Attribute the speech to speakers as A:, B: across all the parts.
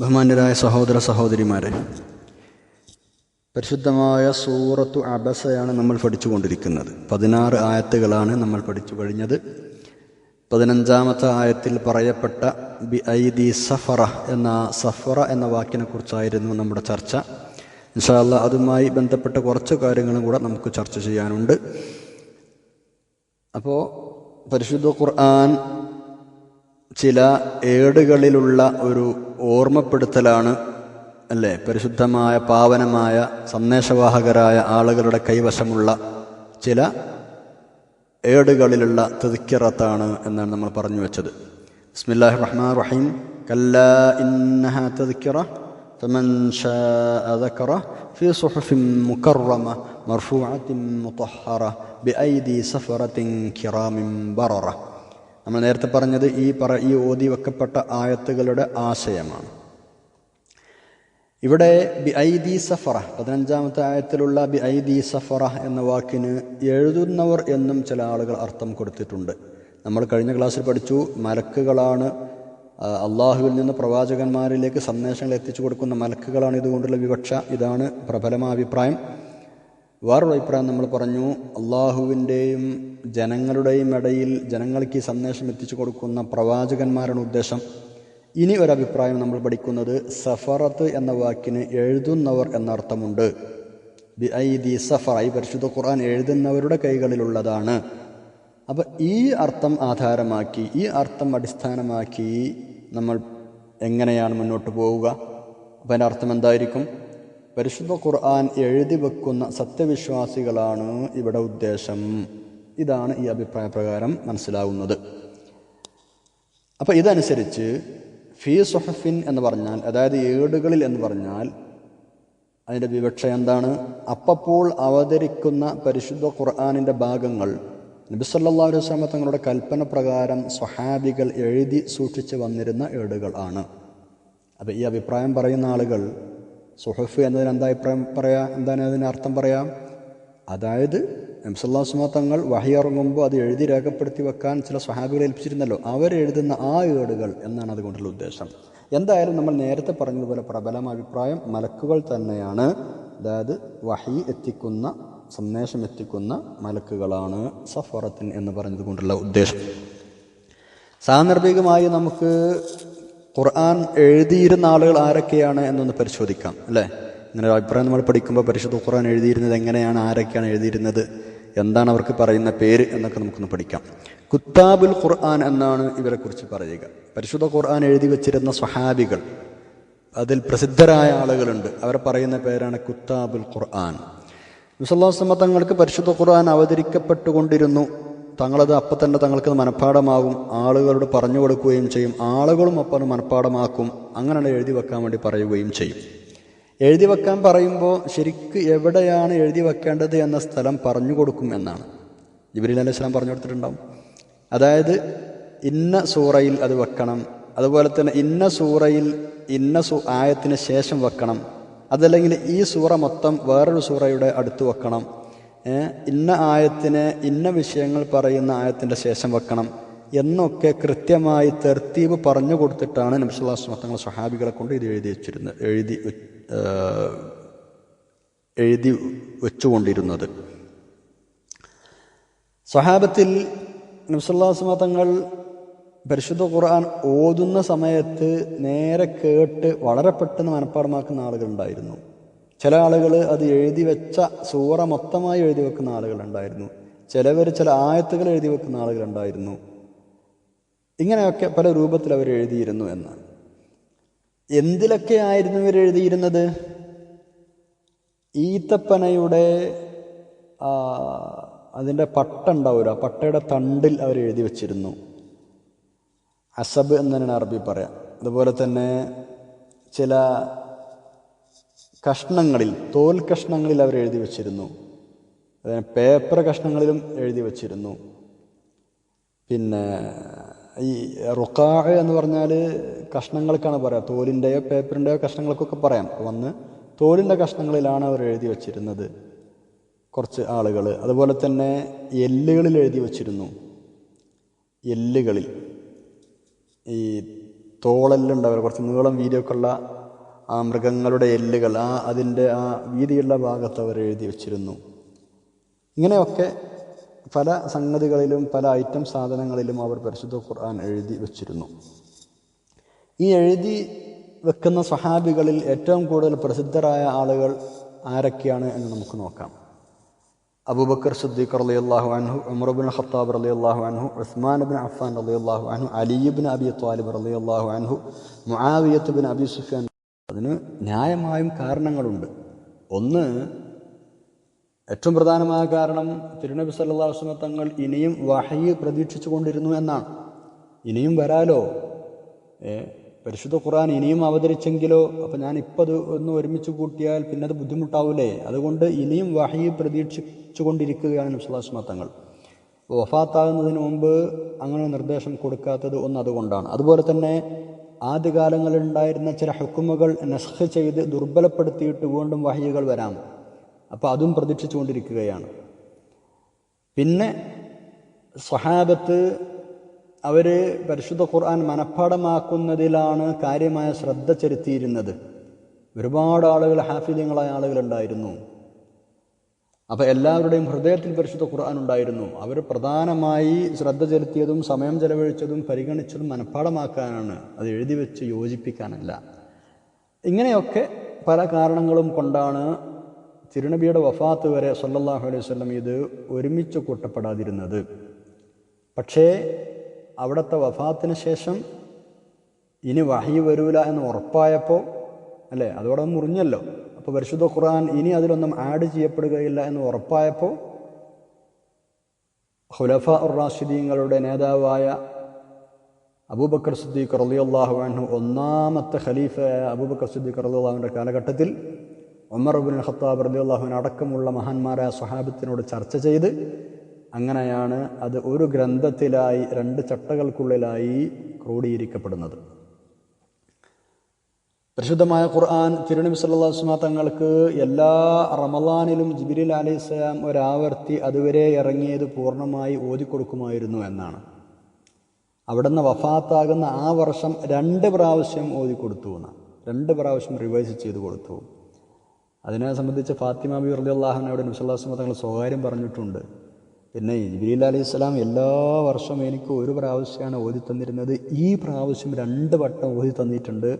A: ബഹുമാന്യരായ സഹോദര സഹോദരിമാരെ പരിശുദ്ധമായ സൂറത്തു അബസയാണ് നമ്മൾ പഠിച്ചുകൊണ്ടിരിക്കുന്നത്. പതിനാറ് ആയത്തുകളാണ് നമ്മൾ പഠിച്ചു കഴിഞ്ഞത്. പതിനഞ്ചാമത്തെ ആയത്തിൽ പറയപ്പെട്ട ബി ഐ ദി സഫറ എന്ന സഫറ എന്ന വാക്കിനെ കുറിച്ചായിരുന്നു നമ്മുടെ ചർച്ച. ഇൻഷാല്ല അതുമായി ബന്ധപ്പെട്ട കുറച്ച് കാര്യങ്ങളും കൂടെ നമുക്ക് ചർച്ച ചെയ്യാനുണ്ട്. അപ്പോൾ പരിശുദ്ധ ഖുർആൻ ചില ഏടുകളിലുള്ള ഒരു ഓർമ്മപ്പെടുത്തലാണ് അല്ലേ? പരിശുദ്ധമായ പാവനമായ സന്ദേശവാഹകരായ ആളുകളുടെ കൈവശമുള്ള ചില ഏടുകളിലുള്ള തെതിക്കിറത്താണ് എന്നാണ് നമ്മൾ പറഞ്ഞു വെച്ചത്. ബിസ്മില്ലാഹി റഹ്മാൻ റഹീം. കല്ല ഇന്നഹ തذكرة فمن شاء ذكره ഫീ صحف مكرمة مرفوعة مطهرة ബൈദി സഫറത്തിൻ കിറാമിൻ ബററ. നമ്മൾ നേരത്തെ പറഞ്ഞത് ഈ പറ ഈ ഓതി വെക്കപ്പെട്ട ആയത്തുകളുടെ ആശയമാണ്. ഇവിടെ ബി ഐ ദി സഫറ പതിനഞ്ചാമത്തെ ആയത്തിലുള്ള ബി ഐ ദി സഫറ എന്ന വാക്കിന് എഴുതുന്നവർ എന്നും ചില ആളുകൾ അർത്ഥം കൊടുത്തിട്ടുണ്ട്. നമ്മൾ കഴിഞ്ഞ ക്ലാസ്സിൽ പഠിച്ചു മലക്കുകളാണ് അള്ളാഹുവിൽ നിന്ന് പ്രവാചകന്മാരിലേക്ക് സന്ദേശങ്ങൾ എത്തിച്ചു കൊടുക്കുന്ന മലക്കുകളാണ് ഇതുകൊണ്ടുള്ള വിവക്ഷ. ഇതാണ് പ്രബലമായ അഭിപ്രായം വേറൊരു അഭിപ്രായം നമ്മൾ പറഞ്ഞു അള്ളാഹുവിന്റെയും ജനങ്ങളുടെയും ഇടയിൽ ജനങ്ങൾക്ക് ഈ സന്ദേശം എത്തിച്ചു കൊടുക്കുന്ന പ്രവാചകന്മാരുടെ ഉദ്ദേശം. ഇനി ഒരഭിപ്രായം നമ്മൾ പഠിക്കുന്നത് സഫറത്ത് എന്ന വാക്കിന് എഴുതുന്നവർ എന്നർത്ഥമുണ്ട്. ബി ഐ ദി സഫർ ഈ പരിശുദ്ധ ഖുർആൻ എഴുതുന്നവരുടെ കൈകളിലുള്ളതാണ്. അപ്പം ഈ അർത്ഥം ആധാരമാക്കി ഈ അർത്ഥം അടിസ്ഥാനമാക്കി നമ്മൾ എങ്ങനെയാണ് മുന്നോട്ട് പോവുക? അപ്പം അതിന്റെ അർത്ഥം എന്തായിരിക്കും? പരിശുദ്ധ ഖുർആൻ എഴുതി വെക്കുന്ന സത്യവിശ്വാസികളാണ് ഇവിടെ ഉദ്ദേശം. ഇതാണ് ഈ അഭിപ്രായ പ്രകാരം മനസ്സിലാവുന്നത്. അപ്പോൾ ഇതനുസരിച്ച് ഫീ സൊഹഫിൻ എന്ന് പറഞ്ഞാൽ അതായത് ഏടുകളിൽ എന്ന് പറഞ്ഞാൽ അതിന്റെ വിവക്ഷ എന്താണ്? അപ്പപ്പോൾ അവതരിക്കുന്ന പരിശുദ്ധ ഖുർആാനിന്റെ ഭാഗങ്ങൾ നബിസല്ലാ വസ്ലാമ തങ്ങളുടെ കൽപ്പന പ്രകാരം സ്വഹാബികൾ എഴുതി സൂക്ഷിച്ചു വന്നിരുന്ന ഏടുകൾ ആണ്. അപ്പം ഈ അഭിപ്രായം പറയുന്ന ആളുകൾ സുഹഫ് എന്നതിന് എന്താ അഭിപ്രായം പറയാം എന്താണ് അതിന് അർത്ഥം പറയാം? അതായത് നബ്സല്ലാസ്മ തങ്ങൾ വഹി ഇറങ്ങുമ്പോൾ അത് എഴുതി രേഖപ്പെടുത്തി വെക്കാൻ ചില സ്വഹാബികളെ ഏൽപ്പിച്ചിരുന്നല്ലോ. അവരെഴുതുന്ന ആ ഏടുകൾ എന്നാണ് അതുകൊണ്ടുള്ള ഉദ്ദേശം. എന്തായാലും നമ്മൾ നേരത്തെ പറഞ്ഞതുപോലെ പ്രബലം അഭിപ്രായം മലക്കുകൾ തന്നെയാണ്. അതായത് വഹി എത്തിക്കുന്ന സന്ദേശം എത്തിക്കുന്ന മലക്കുകളാണ് സഫറത്തിൻ എന്ന് പറഞ്ഞതുകൊണ്ടുള്ള ഉദ്ദേശം. സാന്ദർഭികമായി നമുക്ക് ഖുർആൻ എഴുതിയിരുന്ന ആളുകൾ ആരൊക്കെയാണ് എന്നൊന്ന് പരിശോധിക്കാം അല്ലേ? ഇങ്ങനെ ഒരു അഭിപ്രായം നമ്മൾ പഠിക്കുമ്പോൾ പരിശുദ്ധ ഖുർആൻ എഴുതിയിരുന്നത് എങ്ങനെയാണ് ആരൊക്കെയാണ് എഴുതിയിരുന്നത് എന്താണ് അവർക്ക് പറയുന്ന പേര് എന്നൊക്കെ നമുക്കൊന്ന് പഠിക്കാം. കുത്താബുൽ ഖുർആൻ എന്നാണ് ഇവരെക്കുറിച്ച് പറയുക. പരിശുദ്ധ ഖുർആൻ എഴുതി വച്ചിരുന്ന സ്വഹാബികൾ അതിൽ പ്രസിദ്ധരായ ആളുകളുണ്ട്. അവർ പറയുന്ന പേരാണ് കുത്താബുൽ ഖുർആൻ. മുസല്ലാസ്മ തങ്ങൾക്ക് പരിശുദ്ധ ഖുർആൻ അവതരിക്കപ്പെട്ടുകൊണ്ടിരുന്നു. തങ്ങളത് അപ്പം തന്നെ തങ്ങൾക്ക് മനഃപ്പാടമാകും ആളുകളോട് പറഞ്ഞു കൊടുക്കുകയും ചെയ്യും ആളുകളും അപ്പം മനഃപ്പാടമാക്കും അങ്ങനെയാണ് എഴുതി വെക്കാൻ വേണ്ടി പറയുകയും ചെയ്യും. എഴുതി വെക്കാൻ പറയുമ്പോൾ ശരിക്ക് എവിടെയാണ് എഴുതി വെക്കേണ്ടത് എന്ന സ്ഥലം പറഞ്ഞു കൊടുക്കും എന്നാണ്. ജിബിരി അലൈഹി സ്വലാം പറഞ്ഞു കൊടുത്തിട്ടുണ്ടാവും. അതായത് ഇന്ന സൂറയിൽ അത് വെക്കണം. അതുപോലെ തന്നെ ഇന്ന സൂറയിൽ ഇന്ന സൂ ആയത്തിന് ശേഷം വെക്കണം. അതല്ലെങ്കിൽ ഈ സൂറ മൊത്തം വേറൊരു സൂറയുടെ അടുത്ത് വെക്കണം. ഇന്ന ആയത്തിന് ഇന്ന വിഷയങ്ങൾ പറയുന്ന ആയത്തിന്റെ ശേഷം വെക്കണം എന്നൊക്കെ കൃത്യമായി തെർത്തീവ് പറഞ്ഞു കൊടുത്തിട്ടാണ് നബ്സുല്ലാസ് തങ്ങൾ സ്വഹാബികളെ കൊണ്ട് ഇത് എഴുതി വെച്ചിരുന്നത്. എഴുതി എഴുതി വെച്ചുകൊണ്ടിരുന്നത്. സ്വഹാബത്തിൽ നബ്സുല്ലാസ്മ തങ്ങൾ പരിശുദ്ധ ഖുർആൻ ഓതുന്ന സമയത്ത് നേരെ കേട്ട് വളരെ പെട്ടെന്ന് മനഃപ്പാടമാക്കുന്ന ആളുകളുണ്ടായിരുന്നു ചില ആളുകൾ അത് എഴുതി വെച്ച സൂറ മൊത്തമായി എഴുതി വെക്കുന്ന ആളുകളുണ്ടായിരുന്നു. ചിലവർ ചില ആയത്തുകൾ എഴുതി വെക്കുന്ന ആളുകളുണ്ടായിരുന്നു. ഇങ്ങനെയൊക്കെ പല രൂപത്തിൽ അവർ എഴുതിയിരുന്നു എന്ന് എന്തിലൊക്കെ ആയിരുന്നു ഇവർ എഴുതിയിരുന്നത്? ഈത്തപ്പനയുടെ അതിന്റെ പട്ട ഉണ്ടാവില്ല പട്ടയുടെ തണ്ടിൽ അവർ എഴുതി വച്ചിരുന്നു. അസബ് എന്ന് തന്നെയാണ് അറബി പറയാം. അതുപോലെ തന്നെ ചില കഷ്ണങ്ങളിൽ തോൽ കഷ്ണങ്ങളിൽ അവർ എഴുതി വച്ചിരുന്നു. അതിനെ പേപ്പർ കഷ്ണങ്ങളിലും എഴുതി വച്ചിരുന്നു. പിന്നെ ഈ റുക്കാ എന്ന് പറഞ്ഞാൽ കഷ്ണങ്ങൾക്കാണ് പറയാം. തോലിന്റെയോ പേപ്പറിന്റെയോ കഷ്ണങ്ങൾക്കൊക്കെ പറയാം. വന്ന് തോലിന്റെ കഷ്ണങ്ങളിലാണ് അവർ എഴുതി വച്ചിരുന്നത്. കുറച്ച് ആളുകൾ അതുപോലെ തന്നെ എല്ലുകളിൽ എഴുതി വച്ചിരുന്നു. എല്ലുകളിൽ. ഈ തോളെല്ലുണ്ടാവില്ല കുറച്ച് നീളം വീതിയൊക്കെ ഉള്ള ആ മൃഗങ്ങളുടെ എല്ലുകൾ ആ അതിന്റെ ആ വീതിയുള്ള ഭാഗത്ത് അവർ എഴുതി വച്ചിരുന്നു. ഇങ്ങനെയൊക്കെ പല സംഗതികളിലും പല ഐറ്റം സാധനങ്ങളിലും അവർ പരിശുദ്ധ ഖുർആൻ എഴുതി വച്ചിരുന്നു. ഈ എഴുതി വെക്കുന്ന സ്വഹാബികളിൽ ഏറ്റവും കൂടുതൽ പ്രസിദ്ധരായ ആളുകൾ ആരൊക്കെയാണ് എന്ന് നമുക്ക് നോക്കാം. അബൂബക്കർ സിദ്ദീഖ് റളിയല്ലാഹു അൻഹു ഉമർ ബിൻ ഖത്താബ് റളിയല്ലാഹു അൻഹു ഉസ്മാൻ ബിൻ അഫ്ഫാൻ റളിയല്ലാഹു അൻഹു അലി ബിൻ അബി ത്വാലിബ് റളിയല്ലാഹു അൻഹു മുആവിയത്ത് ബിൻ അബി സുഫിയാൻ അതിന് ന്യായമായും കാരണങ്ങളുണ്ട്. ഒന്ന് ഏറ്റവും പ്രധാനമായ കാരണം തിരുനബി അലൈഹി വസല്ലം തങ്ങൾ ഇനിയും വഹയ്യ് പ്രതീക്ഷിച്ചു കൊണ്ടിരുന്നു എന്നാണ്. ഇനിയും വരാലോ? പരിശുദ്ധ ഖുർആൻ ഇനിയും അവതരിച്ചെങ്കിലോ? അപ്പം ഞാൻ ഇപ്പം അത് ഒന്ന് ഒരുമിച്ച് കൂട്ടിയാൽ പിന്നെ അത് ബുദ്ധിമുട്ടാവില്ലേ അതുകൊണ്ട് ഇനിയും വഹയ്യ് പ്രതീക്ഷിച്ചു കൊണ്ടിരിക്കുകയാണ് നബി സല്ലല്ലാഹു അലൈഹി വസല്ലം തങ്ങൾ. വഫാത്താകുന്നതിന് മുമ്പ് അങ്ങനെ നിർദ്ദേശം കൊടുക്കാത്തത് ഒന്ന് അതുകൊണ്ടാണ്. അതുപോലെ തന്നെ ആദ്യകാലങ്ങളിൽ ഉണ്ടായിരുന്ന ചില ഹുക്കുമുകൾ നസ്ഖ് ചെയ്ത് ദുർബലപ്പെടുത്തിയിട്ട് വീണ്ടും വഹയുകൾ വരാം. അപ്പോൾ അതും പ്രതീക്ഷിച്ചുകൊണ്ടിരിക്കുകയാണ്. പിന്നെ സ്വഹാബത്ത് അവർ പരിശുദ്ധ ഖുർആൻ മനഃപ്പാടമാക്കുന്നതിലാണ് കാര്യമായ ശ്രദ്ധ ചെലുത്തിയിരുന്നത്. ഒരുപാട് ആളുകൾ ഹാഫിദ്യങ്ങളായ ആളുകളുണ്ടായിരുന്നു. അപ്പോൾ എല്ലാവരുടെയും ഹൃദയത്തിൽ പരിശുദ്ധ ഖുർആൻ ഉണ്ടായിരുന്നു. അവർ പ്രധാനമായി ശ്രദ്ധ ചെലുത്തിയതും സമയം ചെലവഴിച്ചതും പരിഗണിച്ചതും മനഃപ്പാടമാക്കാനാണ് അത് എഴുതി വെച്ച് യോജിപ്പിക്കാനല്ല. ഇങ്ങനെയൊക്കെ പല കാരണങ്ങളും കൊണ്ടാണ് തിരുനബിയുടെ വഫാത്ത് വരെ സല്ലല്ലാഹു അലൈഹി വസല്ലം ഇത് ഒരുമിച്ച് കൂട്ടപ്പെടാതിരുന്നത്. പക്ഷേ അവിടുത്തെ വഫാത്തിന് ശേഷം ഇനി വഹി വരൂല എന്ന് ഉറപ്പായപ്പോൾ അല്ലേ? അതോടെ മുറിഞ്ഞല്ലോ. അപ്പോൾ പരിശുദ്ധ ഖുർആൻ ഇനി അതിലൊന്നും ആഡ് ചെയ്യപ്പെടുകയില്ല എന്ന് ഉറപ്പായപ്പോൾ ഖുലഫ ഉർ റാഷിദീങ്ങളുടെ നേതാവായ അബൂബക്കർ സിദ്ദീഖ് റളിയല്ലാഹു അൻഹു ഒന്നാമത്തെ ഖലീഫയായ അബൂബക്കർ സിദ്ദീഖ് അള്ളാഹുവിന്റെ കാലഘട്ടത്തിൽ ഉമർ ബിൻ ഖത്താബ് അള്ളാഹുവിൻ അടക്കമുള്ള മഹാന്മാരായ സ്വഹാബത്തിനോട് ചർച്ച ചെയ്ത് അങ്ങനെയാണ് അത് ഒരു ഗ്രന്ഥത്തിലായി രണ്ട് ചട്ടകൾക്കുള്ളിലായി ക്രോഡീകരിക്കപ്പെടുന്നത്. പരിശുദ്ധമായ ഖുർആൻ തിരുനബി വസല്ലം തങ്ങൾക്ക് എല്ലാ റമളാനിലും ജിബിരിൽ അലൈഹിസ്സലാം ഒരാവർത്തി അതുവരെ ഇറങ്ങിയത് പൂർണമായി ഓതിക്കൊടുക്കുമായിരുന്നു എന്നാണ്. അവിടുന്ന് വഫാത്താകുന്ന ആ വർഷം രണ്ട് പ്രാവശ്യം ഓതി കൊടുത്തു എന്നാണ്. രണ്ട് പ്രാവശ്യം റിവൈസ് ചെയ്ത് കൊടുത്തു. അതിനെ സംബന്ധിച്ച് ഫാത്തിമ ബി റളിയല്ലാഹുവിനോട് നബി സല്ലല്ലാഹു അലൈഹി വസല്ലം തങ്ങൾ സ്വകാര്യം പറഞ്ഞിട്ടുണ്ട്. പിന്നെ ജിബിരിൽ അലൈഹി സ്വലാം എല്ലാ വർഷവും എനിക്ക് ഒരു പ്രാവശ്യമാണ് ഓതി തന്നിരുന്നത് ഈ പ്രാവശ്യം രണ്ട് വട്ടം ഓതി തന്നിട്ടുണ്ട്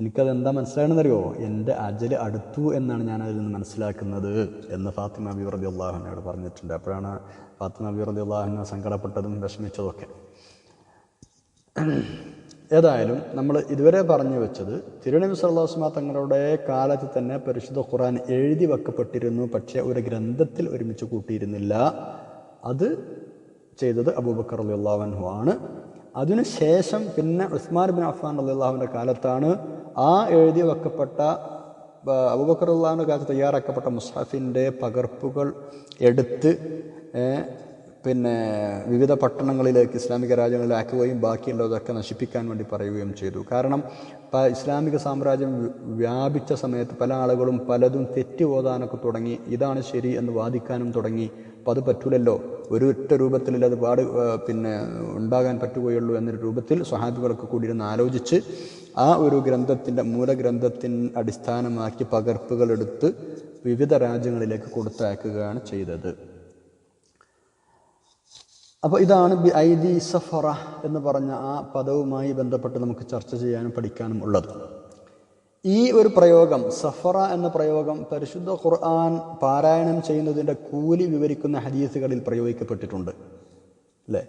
A: എനിക്കത് എന്താ മനസ്സിലാകണമെന്നറിയോ എന്റെ അജൽ അടുത്തു എന്നാണ് ഞാൻ അതിൽ നിന്ന് മനസ്സിലാക്കുന്നത് എന്ന് ഫാത്തിമ ബി റബി അള്ളാഹുനോട് പറഞ്ഞിട്ടുണ്ട്. അപ്പോഴാണ് ഫാത്തിമ ബി റബി അള്ളാഹുന സങ്കടപ്പെട്ടതും വിഷമിച്ചതൊക്കെ ഏതായാലും നമ്മൾ ഇതുവരെ പറഞ്ഞു വെച്ചത് തിരുനബി സല്ലാസ്മ തങ്ങളുടെ കാലത്ത് തന്നെ പരിശുദ്ധ ഖുറാൻ എഴുതി വെക്കപ്പെട്ടിരുന്നു. പക്ഷേ ഒരു ഗ്രന്ഥത്തിൽ ഒരുമിച്ച് കൂട്ടിയിരുന്നില്ല. അത് ചെയ്തത് അബൂബക്കർ അലി അള്ളാഹുൻഹു ആണ്. അതിനുശേഷം പിന്നെ ഉസ്മാൻ ബിൻ അഫ്ഫാൻ അള്ളാഹുവിന്റെ കാലത്താണ് ആ എഴുതി വെക്കപ്പെട്ട അബുബക്കർ അള്ളാഹുവിന്റെ കാലത്ത് തയ്യാറാക്കപ്പെട്ട മുസാഫിന്റെ പകർപ്പുകൾ എടുത്ത് പിന്നെ വിവിധ പട്ടണങ്ങളിലേക്ക് ഇസ്ലാമിക രാജ്യങ്ങളിലാക്കുകയും ബാക്കിയുള്ളതൊക്കെ നശിപ്പിക്കാൻ വേണ്ടി പറയുകയും ചെയ്തു. കാരണം ഇസ്ലാമിക സാമ്രാജ്യം വ്യാപിച്ച സമയത്ത് പല ആളുകളും പലതും തെറ്റി ഓതാനൊക്കെ തുടങ്ങി. ഇതാണ് ശരി എന്ന് വാദിക്കാനും തുടങ്ങി. അപ്പോൾ അത് പറ്റൂലല്ലോ. ഒരു ഒറ്റ രൂപത്തിൽ അത് പാട് പിന്നെ ഉണ്ടാകാൻ പറ്റുകയുള്ളൂ എന്നൊരു രൂപത്തിൽ സ്വഹാബികളൊക്കെ കൂടി ഇരുന്ന് ആലോചിച്ച് ആ ഒരു ഗ്രന്ഥത്തിന്റെ മൂലഗ്രന്ഥത്തിന് അടിസ്ഥാനമാക്കി പകർപ്പുകളെടുത്ത് വിവിധ രാജ്യങ്ങളിലേക്ക് കൊടുത്തയക്കുകയാണ് ചെയ്തത്. അപ്പോൾ ഇതാണ് ബി ഐ ദി സഫറ എന്ന് പറഞ്ഞ ആ പദവുമായി ബന്ധപ്പെട്ട് നമുക്ക് ചർച്ച ചെയ്യാനും പഠിക്കാനും ഉള്ളത്. ഈ ഒരു പ്രയോഗം സഫറ എന്ന പ്രയോഗം പരിശുദ്ധ ഖുർആൻ പാരായണം ചെയ്യുന്നതിന്റെ കൂലി വിവരിക്കുന്ന ഹദീസുകളിൽ പ്രയോഗിക്കപ്പെട്ടിട്ടുണ്ട്. അല്ലേ?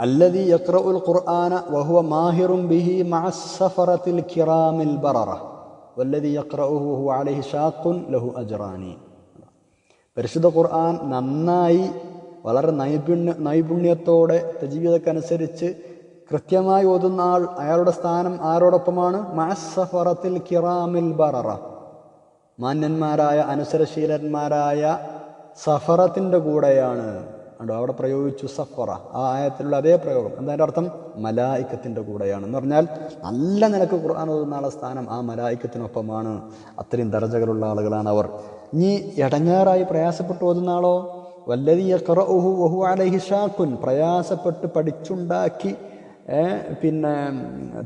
A: അല്ലതി യക്ര ഉൽ ഖുർആന വഹുവ മാഹിറും ബിഹി മഅസഫറത്തിൽ കിറാമിൽ ബററ. വല്ലതി യഖ്റഉഹു വഹുവ അലൈഹി ഷാഖുൻ ലഹു അജ്റാനി. പരിശുദ്ധ ഖുർആൻ നന്നായി വളരെ നൈപുണ്യ നൈപുണ്യത്തോടെ ജീവിതക്കനുസരിച്ച് കൃത്യമായി ഓതുന്ന ആൾ അയാളുടെ സ്ഥാനം ആരോടൊപ്പമാണ്? മാസഫറത്തിൽ കിറാമിൽ ബററ. മാന്യന്മാരായ അനുസരശീലന്മാരായ സഫറത്തിന്റെ കൂടെയാണ്. കണ്ടോ അവിടെ പ്രയോഗിച്ചു സഫറ. ആ ആയത്തിലുള്ള അതേ പ്രയോഗം. എന്താ അർത്ഥം? മലായിക്കത്തിന്റെ കൂടെയാണ്. എന്ന് പറഞ്ഞാൽ നല്ല നിലയ്ക്ക് ഖുർആൻ ഓതുന്ന ആളെ സ്ഥാനം ആ മലായിക്കത്തിനൊപ്പമാണ്. അത്രയും ദർജകളുള്ള ആളുകളാണ് അവർ. ഇനി ഇടങ്ങാറായി പ്രയാസപ്പെട്ട് ഓതുന്ന ആളോ? വല്ലതീയ യഖറഉഹു വഹു അലൈഹി ഷാക്കുൻ പ്രയാസപ്പെട്ട് പഠിച്ചുണ്ടാക്കി പിന്നെ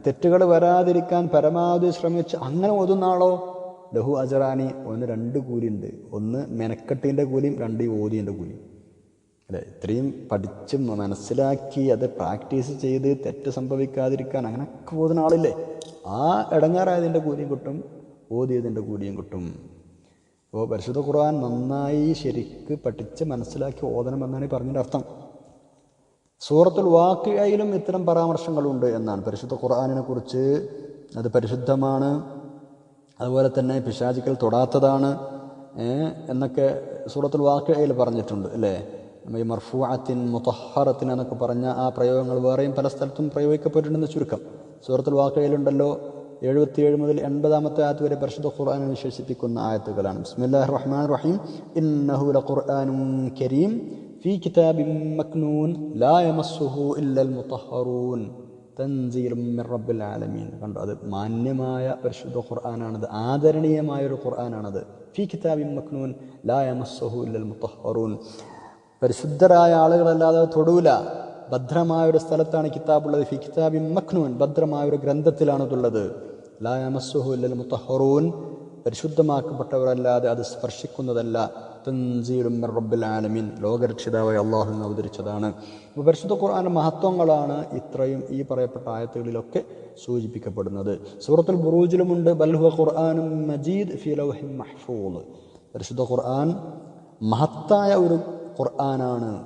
A: തെറ്റുകൾ വരാതിരിക്കാൻ പരമാവധി ശ്രമിച്ച് അങ്ങനെ ഓതുന്ന ആളോ ലഹു അജറാനി ഒന്ന് രണ്ട് കൂലിയുണ്ട്. ഒന്ന് മെനക്കെട്ടിന്റെ കൂലിയും രണ്ട് ഓതിന്റെ കൂലിയും. അല്ലേ? ഇത്രയും പഠിച്ചും മനസ്സിലാക്കി അത് പ്രാക്ടീസ് ചെയ്ത് തെറ്റ് സംഭവിക്കാതിരിക്കാൻ അങ്ങനെയൊക്കെ ഓതുന്ന ആളില്ലേ? ആ ഇടങ്ങാറായതിന്റെ കൂലിയും കിട്ടും ഓതിയതിന്റെ കൂലിയും കിട്ടും. അപ്പോൾ പരിശുദ്ധ ഖുർആൻ നന്നായി ശരിക്ക് പഠിച്ച് മനസ്സിലാക്കി ഓതണം എന്നാണ് പറഞ്ഞതിന്റെ അർത്ഥം. സൂറത്തുൽ വാക്കിയയിലും ഇത്തരം പരാമർശങ്ങളുണ്ട് എന്നാണ്. പരിശുദ്ധ ഖുർആാനിനെ കുറിച്ച് അത് പരിശുദ്ധമാണ്. അതുപോലെ തന്നെ പിശാചിക്കൽ തൊടാത്തതാണ് എന്നൊക്കെ സൂറത്തുൽ വാക്കിയയിൽ പറഞ്ഞിട്ടുണ്ട് അല്ലേ? ഈ മർഫുഅത്തിൻ മുത്തഹറത്തിൻ എന്നൊക്കെ പറഞ്ഞ ആ പ്രയോഗങ്ങൾ വേറെയും പല സ്ഥലത്തും പ്രയോഗിക്കപ്പെട്ടിട്ടുണ്ടെന്ന് ചുരുക്കം. സൂറത്തുൽ വാക്കിയയിലുണ്ടല്ലോ എഴുപത്തിയേഴ് മുതൽ എൺപതാമത്തെ ആയത്ത് വരെ പരിശുദ്ധ ഖുർആാനെ വിശേഷിപ്പിക്കുന്ന ആയത്തുകളാണ്. ബിസ്മില്ലാഹ് റഹ്മാൻ റഹീം. ഇന്നഹുല ഖുർആാനും കരീം. في كتاب مكنون لا يمسه إلا المطهرون തൻസീൽ മിർ റബ്ബിൽ ആലമീൻ കണ്ടോ അത് മാന്യമായ പരിശുദ്ധ ഖുർആനാണത് ആദരണീയമായ ഒരു ഖുർആനാണത് ഫി കിതാബിൻ മക്നൂൻ ലാ യമസ്സഹു ഇല്ലൽ മുത്തഹറൂൻ പരിശുദ്ധരായ ആളുകളല്ലാതെ അത് തൊടൂല ഭദ്രമായ ഒരു സ്ഥലത്താണ് കിതാബുള്ളത് ഫി കിതാബിൻ മക്നൂൻ ഭദ്രമായ ഒരു ഗ്രന്ഥത്തിലാണതുള്ളത് ലാ യമസ്സുഹു ഇല്ലൽ മുത്തഹറൂൻ പരിശുദ്ധമാക്കപ്പെട്ടവരല്ലാതെ അത് സ്പർശിക്കുന്നതല്ല തൻസീലും റബ്ബിൽ ആലമീൻ. ലോകരക്ഷിതാവായ അള്ളാഹു എന്ന് അവതരിച്ചതാണ്. അപ്പോൾ പരിശുദ്ധ ഖുർആാന്റെ മഹത്വങ്ങളാണ് ഇത്രയും ഈ പറയപ്പെട്ട ആയത്തുകളിലൊക്കെ സൂചിപ്പിക്കപ്പെടുന്നത്. സൂറത്തുൽ ബുറൂജിലുമുണ്ട് ബൽഹുവ ഖുർആാനും മജീദ് ഫി ലൗഹിൻ മഹ്ഫൂദ്. പരിശുദ്ധ ഖുർആൻ മഹത്തായ ഒരു ഖുർആനാണ്.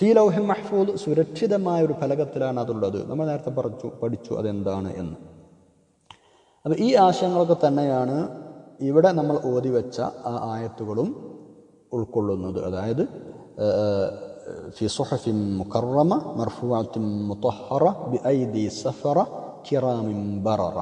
A: ഫീ ലൗഹിൻ മഹ്ഫൂദ് സുരക്ഷിതമായ ഒരു ഫലകത്തിലാണ് അതുള്ളത്. നമ്മൾ നേരത്തെ പറഞ്ഞു പഠിച്ചു അതെന്താണ് എന്ന്. അപ്പോൾ ഈ ആശയങ്ങളൊക്കെ തന്നെയാണ് ഇവിടെ നമ്മൾ ഓതി വെച്ച ആ ആയത്തുകളും ഉൾക്കൊള്ളുന്നത്. അതായത് ഫി സുഹഫിൻ മുക്കറമ മർഫുഅത്തിൻ മുത്തഹറ ബി ഐദി സഫറ കിറാമിൻ ബററ.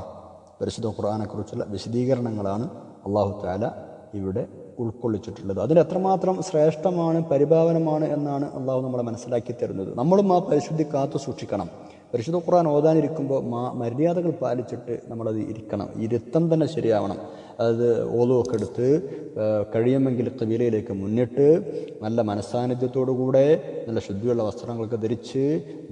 A: പരിശുദ്ധ ഖുർആാനെക്കുറിച്ചുള്ള വിശദീകരണങ്ങളാണ് അള്ളാഹു താല ഇവിടെ ഉൾക്കൊള്ളിച്ചിട്ടുള്ളത്. അതിൽ എത്രമാത്രം ശ്രേഷ്ഠമാണ് പരിഭാവനമാണ് എന്നാണ് അള്ളാഹു നമ്മളെ മനസ്സിലാക്കി തരുന്നത്. നമ്മളും ആ പരിശുദ്ധി കാത്തു സൂക്ഷിക്കണം. പരിശുദ്ധ ഖുർആൻ ഓതാനിരിക്കുമ്പോൾ മാ മര്യാദകൾ പാലിച്ചിട്ട് നമ്മളത് ഇരിക്കണം. ഇരുത്തം തന്നെ ശരിയാവണം. അത് ഓതുമൊക്കെ എടുത്ത് കഴിയുമെങ്കിൽ കബീലയിലേക്ക് മുന്നിട്ട് നല്ല മനസ്സാന്നിധ്യത്തോടുകൂടെ നല്ല ശുദ്ധിയുള്ള വസ്ത്രങ്ങളൊക്കെ ധരിച്ച്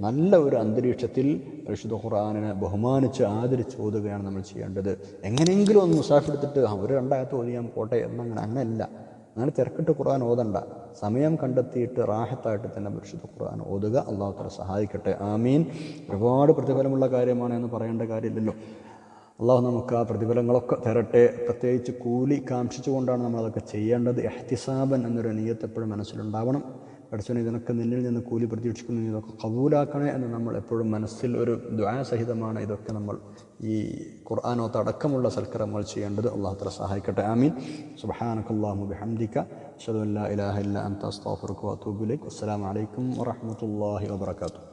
A: നല്ല ഒരു അന്തരീക്ഷത്തിൽ പരിശുദ്ധ ഖുർആാനിനെ ബഹുമാനിച്ച് ആദരിച്ച് ഓതുകയാണ് നമ്മൾ ചെയ്യേണ്ടത്. എങ്ങനെയെങ്കിലും ഒന്ന് മുസാഫെടുത്തിട്ട് എടുത്തിട്ട് ഒരു രണ്ടാകത്ത് ഓതിയാൻ പോട്ടെ എന്നങ്ങനെ അങ്ങനെയല്ല. അങ്ങനെ തിരക്കിട്ട് ഖുർആൻ ഓതണ്ട. സമയം കണ്ടെത്തിയിട്ട് റാഹത്തായിട്ട് തന്നെ പരിശുദ്ധ ഖുർആൻ ഓതുക. അള്ളാഹു തല സഹായിക്കട്ടെ. ആമീൻ. ഒരുപാട് പ്രതിഫലമുള്ള കാര്യമാണ് എന്ന് പറയേണ്ട കാര്യമില്ലല്ലോ. അള്ളാഹു നമുക്ക് ആ പ്രതിഫലങ്ങളൊക്കെ തരട്ടെ. പ്രത്യേകിച്ച് കൂലി കാംക്ഷിച്ചുകൊണ്ടാണ് നമ്മളതൊക്കെ ചെയ്യേണ്ടത്. എഹ്തിസാബൻ എന്നൊരു നീയത്ത് എപ്പോഴും മനസ്സിലുണ്ടാവണം. പഠിച്ചവനെ ഇതിനൊക്കെ നിന്നിൽ നിന്ന് കൂലി പ്രതീക്ഷിക്കുന്നു ഇതൊക്കെ കബൂലാക്കണേ എന്ന് നമ്മൾ എപ്പോഴും മനസ്സിൽ ഒരു ദ്വാസഹിതമാണ് ഇതൊക്കെ നമ്മൾ ഈ ഖുർആാനോത്ത് അടക്കമുള്ള സൽക്കരങ്ങൾ ചെയ്യേണ്ടത്. തല സഹായിക്കട്ടെ. ആമീൻ. സുബഹാനക്കല്ലാഹു ബിഹംദിക. അഷദുല്ലാ ഇലാഹ ഇല്ല അലൈക്കും വറഹ്മത്തുള്ളാഹി വബറകാതുഹു.